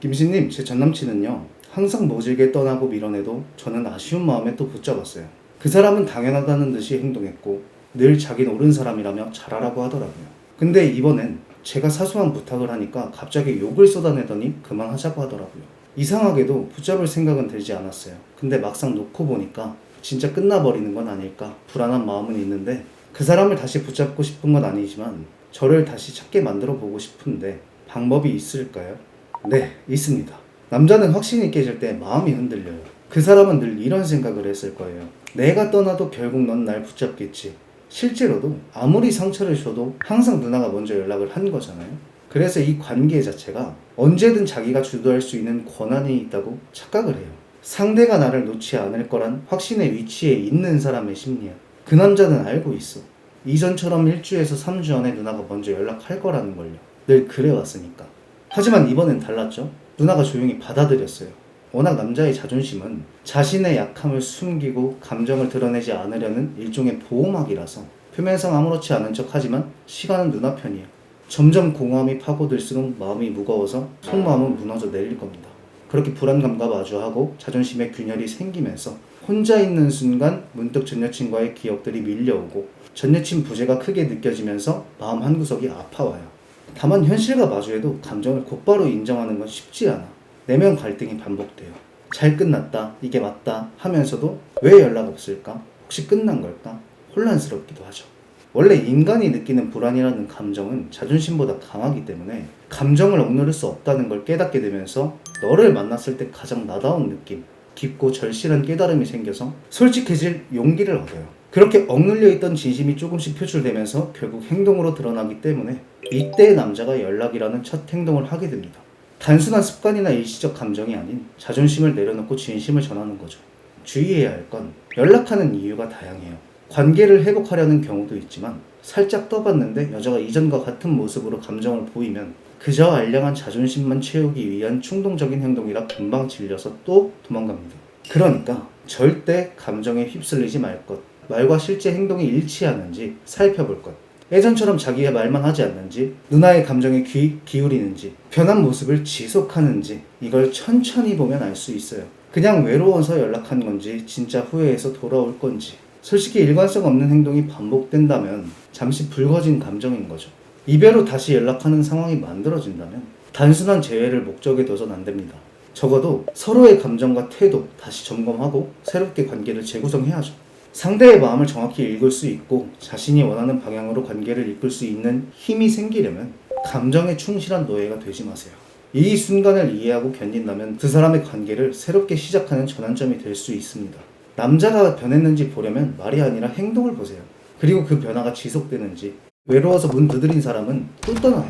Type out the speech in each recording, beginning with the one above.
김씨님, 제 전남친은요. 항상 모질게 떠나고 밀어내도 저는 아쉬운 마음에 또 붙잡았어요. 그 사람은 당연하다는 듯이 행동했고 늘 자기는 옳은 사람이라며 잘하라고 하더라고요. 근데 이번엔 제가 사소한 부탁을 하니까 갑자기 욕을 쏟아내더니 그만하자고 하더라고요. 이상하게도 붙잡을 생각은 들지 않았어요. 근데 막상 놓고 보니까 진짜 끝나버리는 건 아닐까 불안한 마음은 있는데 그 사람을 다시 붙잡고 싶은 건 아니지만 저를 다시 찾게 만들어 보고 싶은데 방법이 있을까요? 네, 있습니다. 남자는 확신이 깨질 때 마음이 흔들려요. 그 사람은 늘 이런 생각을 했을 거예요. 내가 떠나도 결국 넌 날 붙잡겠지. 실제로도 아무리 상처를 줘도 항상 누나가 먼저 연락을 한 거잖아요. 그래서 이 관계 자체가 언제든 자기가 주도할 수 있는 권한이 있다고 착각을 해요. 상대가 나를 놓지 않을 거란 확신의 위치에 있는 사람의 심리야. 그 남자는 알고 있어. 이전처럼 1주에서 3주 안에 누나가 먼저 연락할 거라는 걸요. 늘 그래왔으니까. 하지만 이번엔 달랐죠. 누나가 조용히 받아들였어요. 워낙 남자의 자존심은 자신의 약함을 숨기고 감정을 드러내지 않으려는 일종의 보호막이라서 표면상 아무렇지 않은 척 하지만 시간은 누나 편이에요. 점점 공허함이 파고들수록 마음이 무거워서 속마음은 무너져 내릴 겁니다. 그렇게 불안감과 마주하고 자존심의 균열이 생기면서 혼자 있는 순간 문득 전 여친과의 기억들이 밀려오고 전 여친 부재가 크게 느껴지면서 마음 한구석이 아파와요. 다만 현실과 마주해도 감정을 곧바로 인정하는 건 쉽지 않아. 내면 갈등이 반복돼요. 잘 끝났다, 이게 맞다 하면서도 왜 연락 없을까? 혹시 끝난 걸까? 혼란스럽기도 하죠. 원래 인간이 느끼는 불안이라는 감정은 자존심보다 강하기 때문에 감정을 억누를 수 없다는 걸 깨닫게 되면서 너를 만났을 때 가장 나다운 느낌, 깊고 절실한 깨달음이 생겨서 솔직해질 용기를 얻어요. 그렇게 억눌려 있던 진심이 조금씩 표출되면서 결국 행동으로 드러나기 때문에 이때 남자가 연락이라는 첫 행동을 하게 됩니다. 단순한 습관이나 일시적 감정이 아닌 자존심을 내려놓고 진심을 전하는 거죠. 주의해야 할 건 연락하는 이유가 다양해요. 관계를 회복하려는 경우도 있지만 살짝 떠봤는데 여자가 이전과 같은 모습으로 감정을 보이면 그저 알량한 자존심만 채우기 위한 충동적인 행동이라 금방 질려서 또 도망갑니다. 그러니까 절대 감정에 휩쓸리지 말 것. 말과 실제 행동이 일치하는지 살펴볼 것. 예전처럼 자기의 말만 하지 않는지, 누나의 감정에 귀 기울이는지, 변한 모습을 지속하는지, 이걸 천천히 보면 알 수 있어요. 그냥 외로워서 연락한 건지, 진짜 후회해서 돌아올 건지. 솔직히 일관성 없는 행동이 반복된다면 잠시 불거진 감정인 거죠. 이별 후 다시 연락하는 상황이 만들어진다면 단순한 재회를 목적에 둬선 안 됩니다. 적어도 서로의 감정과 태도 다시 점검하고 새롭게 관계를 재구성해야죠. 상대의 마음을 정확히 읽을 수 있고 자신이 원하는 방향으로 관계를 이끌 수 있는 힘이 생기려면 감정에 충실한 노예가 되지 마세요. 이 순간을 이해하고 견딘다면 두 사람의 관계를 새롭게 시작하는 전환점이 될 수 있습니다. 남자가 변했는지 보려면 말이 아니라 행동을 보세요. 그리고 그 변화가 지속되는지 외로워서 문 두드린 사람은 또 떠나요.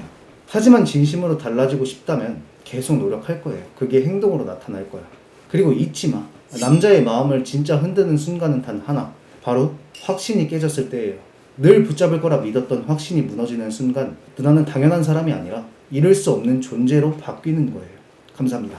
하지만 진심으로 달라지고 싶다면 계속 노력할 거예요. 그게 행동으로 나타날 거야. 그리고 잊지 마. 남자의 마음을 진짜 흔드는 순간은 단 하나. 바로 확신이 깨졌을 때예요. 늘 붙잡을 거라 믿었던 확신이 무너지는 순간 누나는 당연한 사람이 아니라 잃을 수 없는 존재로 바뀌는 거예요. 감사합니다.